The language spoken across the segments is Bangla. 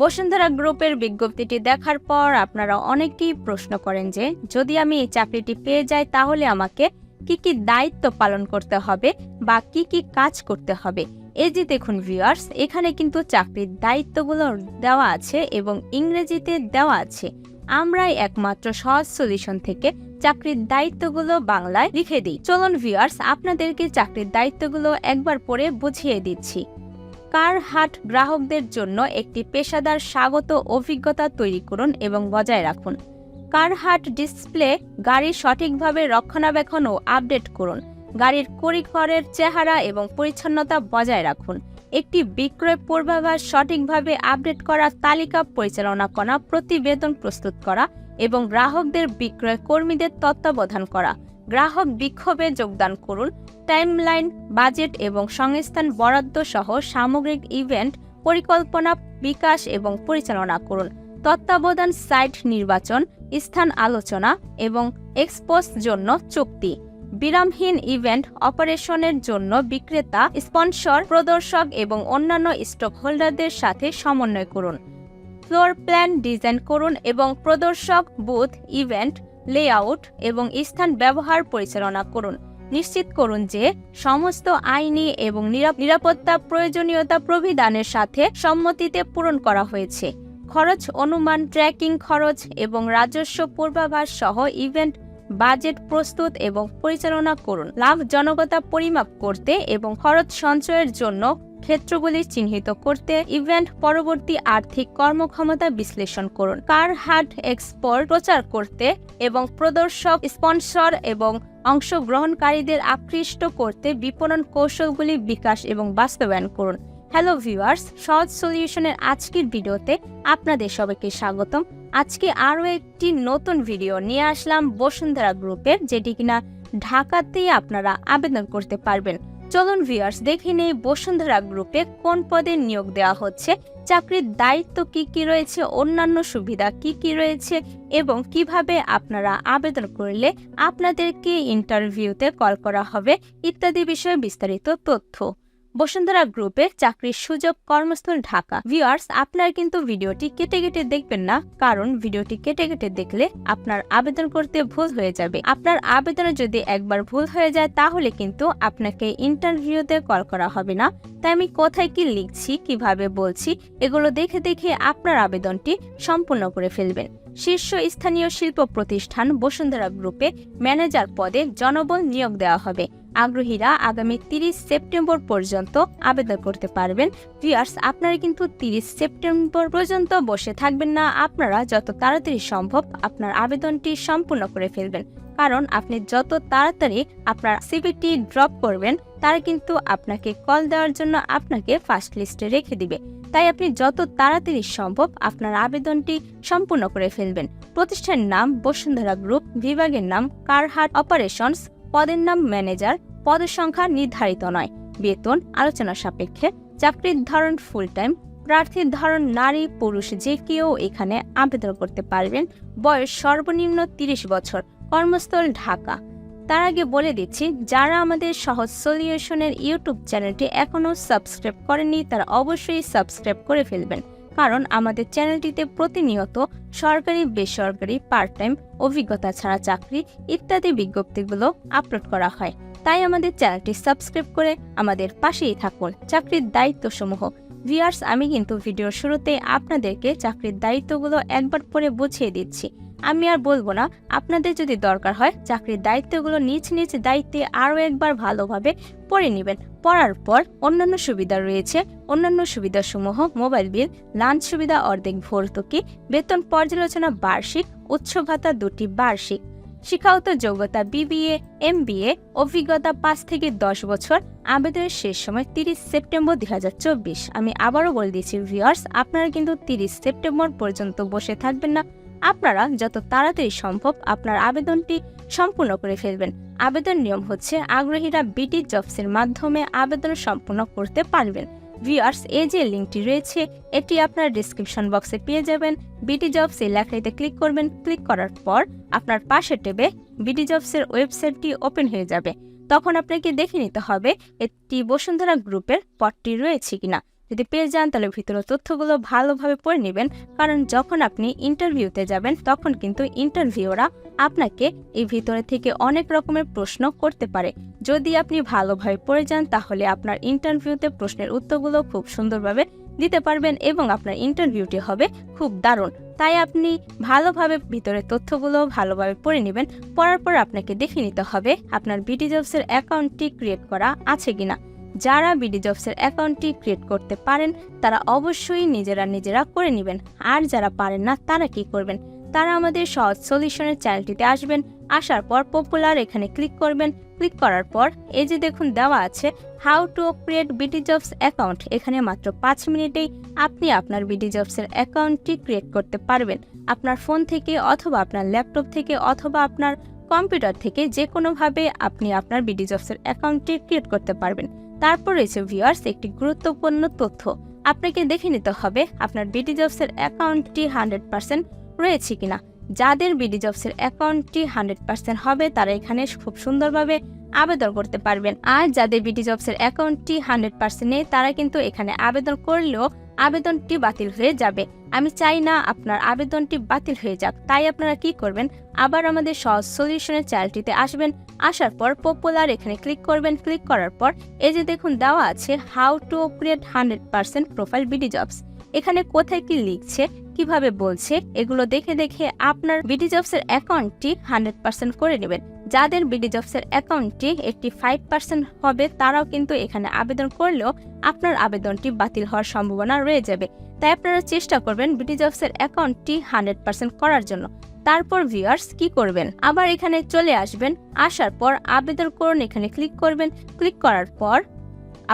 বসুন্ধরা গ্রুপের বিজ্ঞপ্তিটি দেখার পর আপনারা অনেকেই প্রশ্ন করেন যে, যদি আমি এই চাকরিটি পেয়ে যাই, তাহলে আমাকে কি কি দায়িত্ব পালন করতে হবে বা কি কি কাজ করতে হবে? এই যে দেখুন ভিউয়ার্স এখানে কিন্তু চাকরির দায়িত্বগুলো দেওয়া আছে এবং ইংরেজিতে দেওয়া আছে। আমরাই একমাত্র সহজ সলিউশন থেকে চাকরির দায়িত্বগুলো বাংলায় লিখে দিই। চলুন ভিউয়ার্স আপনাদেরকে চাকরির দায়িত্বগুলো একবার পরে বুঝিয়ে দিচ্ছি। কার হাট গ্রাহকদের জন্য একটি পেশাদার স্বাগত অভিজ্ঞতা তৈরি করুন এবং বজায় রাখুন। কার হাট ডিসপ্লে গাড়ি সঠিকভাবে রক্ষণাবেক্ষণ ও আপডেট করুন। গাড়ির করিঘরের চেহারা এবং পরিচ্ছন্নতা বজায় রাখুন। একটি বিক্রয় পূর্বাভাস সঠিকভাবে আপডেট করা, তালিকা পরিচালনা করা, প্রতিবেদন প্রস্তুত করা এবং গ্রাহকদের বিক্রয় কর্মীদের তত্ত্বাবধান করা। গ্রাহক বিক্ষোভে যোগদান করুন, টাইমলাইন, বাজেট এবং সংস্থান বরাদ্দ সহ সামগ্রিক ইভেন্ট পরিকল্পনা, বিকাশ এবং পরিচালনা করুন। তত্ত্বাবধান সাইট নির্বাচন, স্থান আলোচনা এবং এক্সপোস জন্য চুক্তি। বিরামহীন ইভেন্ট অপারেশনের জন্য বিক্রেতা, স্পন্সর, প্রদর্শক এবং অন্যান্য স্টক হোল্ডারদের সাথে সমন্বয় করুন। ফ্লোর প্ল্যান ডিজাইন করুন এবং প্রদর্শক বুথ, ইভেন্ট লেআউট এবং স্থান ব্যবহার পরিচালনা করুন। নিশ্চিত করুন যে সমস্ত আইনি এবং নিরাপ- নিরাপত্তা প্রয়োজনীয়তা প্রবিধানের সাথে সম্মতিতে পূরণ করা হয়েছে। খরচ অনুমান, ট্র্যাকিং খরচ এবং রাজস্ব পূর্বাভাস সহ ইভেন্ট বাজেট প্রস্তুত এবং পরিচালনা করুন। লাভজনকতা পরিমাপ করতে এবং খরচ সঞ্চয়ের জন্য ক্ষেত্রগুলি চিহ্নিত করতে ইভেন্ট পরবর্তী আর্থিক কর্মক্ষমতা বিশ্লেষণ করুন। কার হাট এক্সপোর্ট প্রচার করতে এবং প্রদর্শক, স্পন্সর এবং অংশগ্রহণকারীদের আকৃষ্ট করতে বিপণন কৌশলগুলি বিকাশ এবং বাস্তবায়ন করুন। হ্যালো ভিউয়ার্স, সহজ সলিউশনের আজকের ভিডিওতে আপনাদের সবাইকে স্বাগতম। আজকে আরও একটি নতুন ভিডিও নিয়ে আসলাম বসুন্ধরা গ্রুপের, যেটি কিনা ঢাকাতেই আপনারা আবেদন করতে পারবেন। চলুন ভিউয়ার্স দেখে নেই বসুন্ধরা গ্রুপে কোন পদে নিয়োগ দেওয়া হচ্ছে, চাকরির দায়িত্ব কি কি রয়েছে, অন্যান্য সুবিধা কি কি রয়েছে এবং কীভাবে আপনারা আবেদন করলে আপনাদেরকে ইন্টারভিউতে কল করা হবে, ইত্যাদি বিষয়ে বিস্তারিত তথ্য। বসুন্ধরা গ্রুপে চাকরির সুযোগ কর্মস্থল ঢাকা। ভিউয়ার্স আপনার কিন্তু ভিডিওটি কেটে কেটে দেখবেন না, কারণ ভিডিওটি কেটে কেটে দেখলে আপনার আবেদন করতে ভুল হয়ে যাবে। আপনার আবেদনে যদি একবার ভুল হয়ে যায়, তাহলে কিন্তু আপনাকে ইন্টারভিউতে কল করা হবে না। তাই আমি কোথায় কি লিখছি, কীভাবে বলছি, এগুলো দেখে দেখে আপনার আবেদনটি সম্পূর্ণ করে ফেলবেন। শীর্ষ স্থানীয় শিল্প প্রতিষ্ঠান বসুন্ধরা গ্রুপে ম্যানেজার পদে জনবল নিয়োগ দেওয়া হবে। আগ্রহীরা আগামী তিরিশ সেপ্টেম্বর পর্যন্ত আবেদন করতে পারবেন। ভিউয়ার্স, আপনারা কিন্তু তিরিশ সেপ্টেম্বর পর্যন্ত বসে থাকবেন না। আপনারা যত তাড়াতাড়ি সম্ভব আপনার আবেদনটি সম্পূর্ণ করে ফেলবেন। কারণ আপনি যত তাড়াতাড়ি আপনার সিভিটি ড্রপ করবেন, তারা কিন্তু আপনাকে কল দেওয়ার জন্য আপনাকে ফার্স্ট লিস্টে রেখে দিবে। তাই আপনি যত তাড়াতাড়ি সম্ভব আপনার আবেদনটি সম্পূর্ণ করে ফেলবেন। প্রতিষ্ঠানের নাম বসুন্ধরা গ্রুপ, বিভাগের নাম কারহাট অপারেশনস পদের নাম ম্যানেজার, পদের সংখ্যা নির্ধারিত নয়। বেতন, আলোচনা সাপেক্ষে, চাকরির ধরন ফুল টাইম প্রার্থীর ধরন নারী, পুরুষ যে কেউ এখানে আবেদন করতে পারবেন। বয়স সর্বনিম্ন তিরিশ বছর, কর্মস্থল ঢাকা। তার আগে বলে দিচ্ছি, যারা আমাদের সহজ সলিউশনের ইউটিউব চ্যানেলটি এখনও সাবস্ক্রাইব করেননি, তারা অবশ্যই সাবস্ক্রাইব করে ফেলবেন। কারণ আমাদের চ্যানেলটিতে প্রতিনিয়ত সরকারি, বেসরকারি পার্ট টাইম অভিজ্ঞতা ছাড়া চাকরি ইত্যাদি বিজ্ঞপ্তিগুলো আপলোড করা হয়। তাই আমাদের চ্যানেলটি সাবস্ক্রাইব করে আমাদের পাশেই থাকুন চাকরির দায়িত্বসমূহ। ভিয়ার্স আমি কিন্তু ভিডিওর শুরুতে আপনাদেরকে চাকরির দায়িত্বগুলো একবার পরে বুঝিয়ে দিচ্ছি। আমি আর বলব না, আপনাদের যদি দরকার হয়, চাকরির দায়িত্বগুলো নিজ নিজ দায়িত্বে আরও একবার ভালোভাবে পড়ে নেবেন। পড়ার পর অন্যান্য সুবিধা রয়েছে। অন্যান্য সুবিধাসমূহ, মোবাইল বিল, লাঞ্চ সুবিধা, অর্ধেক ভর্তুকি, বেতন পর্যালোচনা বার্ষিক, উচ্চ ভাতা দুটি বার্ষিক। শিক্ষাগত যোগ্যতা বিবিএ, এমবিএ, অভিজ্ঞতা পাঁচ থেকে দশ বছর, আবেদনের শেষ সময় তিরিশ সেপ্টেম্বর দুই হাজার চব্বিশ। আমি আবারও বলে দিচ্ছি, ভিউয়ার্স, আপনারা কিন্তু তিরিশ সেপ্টেম্বর পর্যন্ত বসে থাকবেন না। আপনারা যত তাড়াতাড়ি সম্ভব আপনার আবেদনটি সম্পূর্ণ করে ফেলবেন। আবেদন নিয়ম হচ্ছে আগ্রহীরা বিটি জবসের মাধ্যমে আবেদন সম্পূর্ণ করতে পারবেন। ভিউয়ার্স, এই যে লিঙ্কটি রয়েছে, এটি আপনার ডিসক্রিপশন বক্সে পেয়ে যাবেন। বিটি জবস এই লেখাটিতে ক্লিক করবেন। ক্লিক করার পর আপনার পাশে টেবে বিটি জবসের ওয়েবসাইটটি ওপেন হয়ে যাবে। তখন আপনাকে দেখে নিতে হবে একটি বসুন্ধরা গ্রুপের পদটি রয়েছে কিনা। যদি পেয়ে যান তাহলে ভিতরে তথ্যগুলো ভালোভাবে পড়ে নেবেন। কারণ যখন আপনি ইন্টারভিউতে যাবেন, তখন কিন্তু ইন্টারভিউরা আপনাকে এই ভিতরে থেকে অনেক রকমের প্রশ্ন করতে পারে। যদি আপনি ভালোভাবে পড়ে যান, তাহলে আপনার ইন্টারভিউতে প্রশ্নের উত্তরগুলো খুব সুন্দরভাবে দিতে পারবেন এবং আপনার ইন্টারভিউটি হবে খুব দারুণ। তাই আপনি ভালোভাবে ভিতরে তথ্যগুলো ভালোভাবে পড়ে নেবেন। পড়ার পর আপনাকে দেখে নিতে হবে আপনার বিডি জবসের অ্যাকাউন্টটি ক্রিয়েট করা আছে কিনা। যারা বিডি জবসের অ্যাকাউন্টটি ক্রিয়েট করতে পারেন, তারা অবশ্যই নিজেরা নিজেরা করে নেবেন। আর যারা পারেন না, তারা কি করবেন? তারা আমাদের সহজ সলিউশনের চ্যানেলটিতে আসবেন, আসার পর পপুলার এখানে ক্লিক করবেন। ক্লিক করার পর এই যে দেখুন দেওয়া আছে how to create BD jobs account. এখানে মাত্র পাঁচ মিনিটেই আপনি আপনার বিডি জবসের অ্যাকাউন্টটি ক্রিয়েট করতে পারবেন। আপনার ফোন থেকে অথবা আপনার ল্যাপটপ থেকে অথবা আপনার কম্পিউটার থেকে যে কোনোভাবে আপনি আপনার বিডি জবসের অ্যাকাউন্টটি ক্রিয়েট করতে পারবেন। তারপর রয়েছে ভিউয়ার্স একটি গুরুত্বপূর্ণ তথ্য। আপনাকে দেখে নিতে হবে, আপনার বিডি জবসের অ্যাকাউন্টটি হান্ড্রেড পার্সেন্ট রয়েছে কিনা। যাদের বিডি জবসের অ্যাকাউন্টটি হান্ড্রেড পার্সেন্ট হবে, তারা এখানে খুব সুন্দরভাবে আবেদন করতে পারবেন। আর যাদের বিডি জবসের অ্যাকাউন্টটি হান্ড্রেড পার্সেন্ট নেই, তারা কিন্তু এখানে আবেদন করলেও আবেদনটি বাতিল হয়ে যাবে। আমি চাই না আপনার আবেদনটি বাতিল হয়ে যাক, তাই আপনারা কি করবেন? আবার আমাদের সহজ সলিউশনের চ্যানেলটিতে আসবেন, আসার পর পপুলার এখানে ক্লিক করবেন ক্লিক করার পর এই যে দেখুন দেওয়া আছে how to create hundred percent profile BD jobs এখানে কোথায় কি লিখছে, কীভাবে বলছে, এগুলো দেখে দেখে আপনার বিডি জবসের অ্যাকাউন্টটি হান্ড্রেড পার্সেন্ট করে নেবেন। যাদের বিডি জবসের অ্যাকাউন্টটি একটি ফাইভ পার্সেন্ট হবে, তারাও কিন্তু এখানে আবেদন করলেও আপনার আবেদনটি বাতিল হওয়ার সম্ভাবনা রয়ে যাবে। তাই আপনারা চেষ্টা করবেন বিডি জবসের অ্যাকাউন্টটি হান্ড্রেড পার্সেন্ট করার জন্য। তারপর ভিউয়ার্স, কি করবেন? আবার এখানে চলে আসবেন, আসার পর আবেদন করুন, এখানে ক্লিক করবেন। ক্লিক করার পর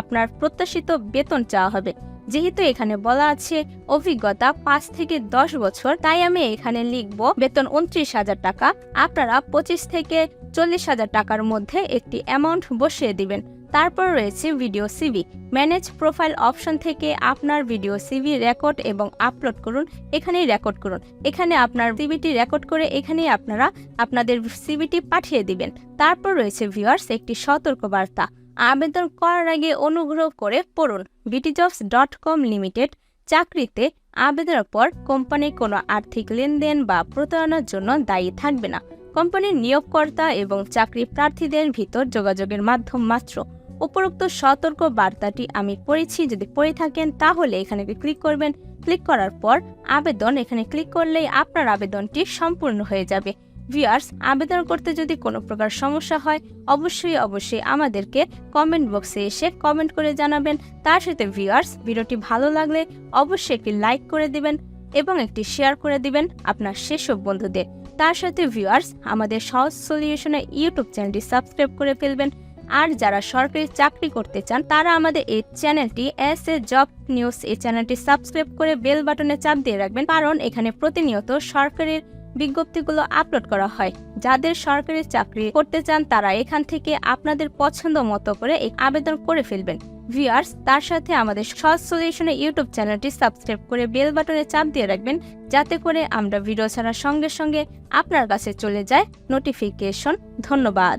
আপনার প্রত্যাশিত বেতন চাওয়া হবে। যেহেতু এখানে বলা আছে অভিজ্ঞতা পাঁচ থেকে দশ বছর, তাই আমি এখানে লিখব বেতন উনত্রিশ হাজার টাকা। আপনারা পঁচিশ থেকে চল্লিশ হাজার টাকার মধ্যে একটি অ্যামাউন্ট বসিয়ে দিবেন। তারপর রয়েছে video CV manage profile option থেকে আপনার ভিডিও সিভি রেকর্ড এবং আপলোড করুন। এখানেই রেকর্ড করুন। এখানে আপনার সিভিটি রেকর্ড করে এখানেই আপনারা আপনাদের সিভিটি পাঠিয়ে দিবেন। তারপর রয়েছে ভিউয়ার্স একটি সতর্ক বার্তা আবেদন করার আগে অনুগ্রহ করে পড়ুন। বিটিজবস ডট কম লিমিটেড চাকরিতে আবেদনের পর কোম্পানি কোনো আর্থিক লেনদেন বা প্রতারণার জন্য দায়ী থাকবে না। কোম্পানির নিয়োগকর্তা এবং চাকরি প্রার্থীদের ভিতর যোগাযোগের মাধ্যম মাত্র। উপরোক্ত সতর্ক বার্তাটি আমি পড়েছি, যদি পড়ে থাকেন তাহলে এখানে ক্লিক করবেন। ক্লিক করার পর আবেদন, এখানে ক্লিক করলেই আপনার আবেদনটি সম্পূর্ণ হয়ে যাবে। ভিউয়ার্স, আবেদন করতে যদি কোনো প্রকার সমস্যা হয়, অবশ্যই অবশ্যই আমাদেরকে কমেন্ট বক্সে এসে কমেন্ট করে জানাবেন। তার সাথে ভিউয়ার্স, ভিডিওটি ভালো লাগলে অবশ্যই একটি লাইক করে দিবেন এবং একটি শেয়ার করে দিবেন আপনার সেসব বন্ধুদের। তার সাথে ভিউয়ার্স আমাদের সহজ সলিউশনের ইউটিউব চ্যানেলটি সাবস্ক্রাইব করে ফেলবেন। আর যারা সরকারি চাকরি করতে চান, তারা আমাদের এই চ্যানেলটি এস এ জব নিউজ এই চ্যানেলটি সাবস্ক্রাইব করে বেল বাটনে চাপ দিয়ে রাখবেন, কারণ এখানে প্রতিনিয়ত সরকারের বিজ্ঞপ্তিগুলো আপলোড করা হয়। যাদের সরকারি চাকরি করতে চান, তারা এখান থেকে আপনাদের পছন্দ মতো করে আবেদন করে ফেলবেন। ভিউয়ার্স, তার সাথে আমাদের সহজ সলিউশনের ইউটিউব চ্যানেলটি সাবস্ক্রাইব করে বেল বাটনে চাপ দিয়ে রাখবেন, যাতে করে আমরা ভিডিও ছাড়ার সঙ্গে সঙ্গে আপনার কাছে চলে যায় নোটিফিকেশন। ধন্যবাদ।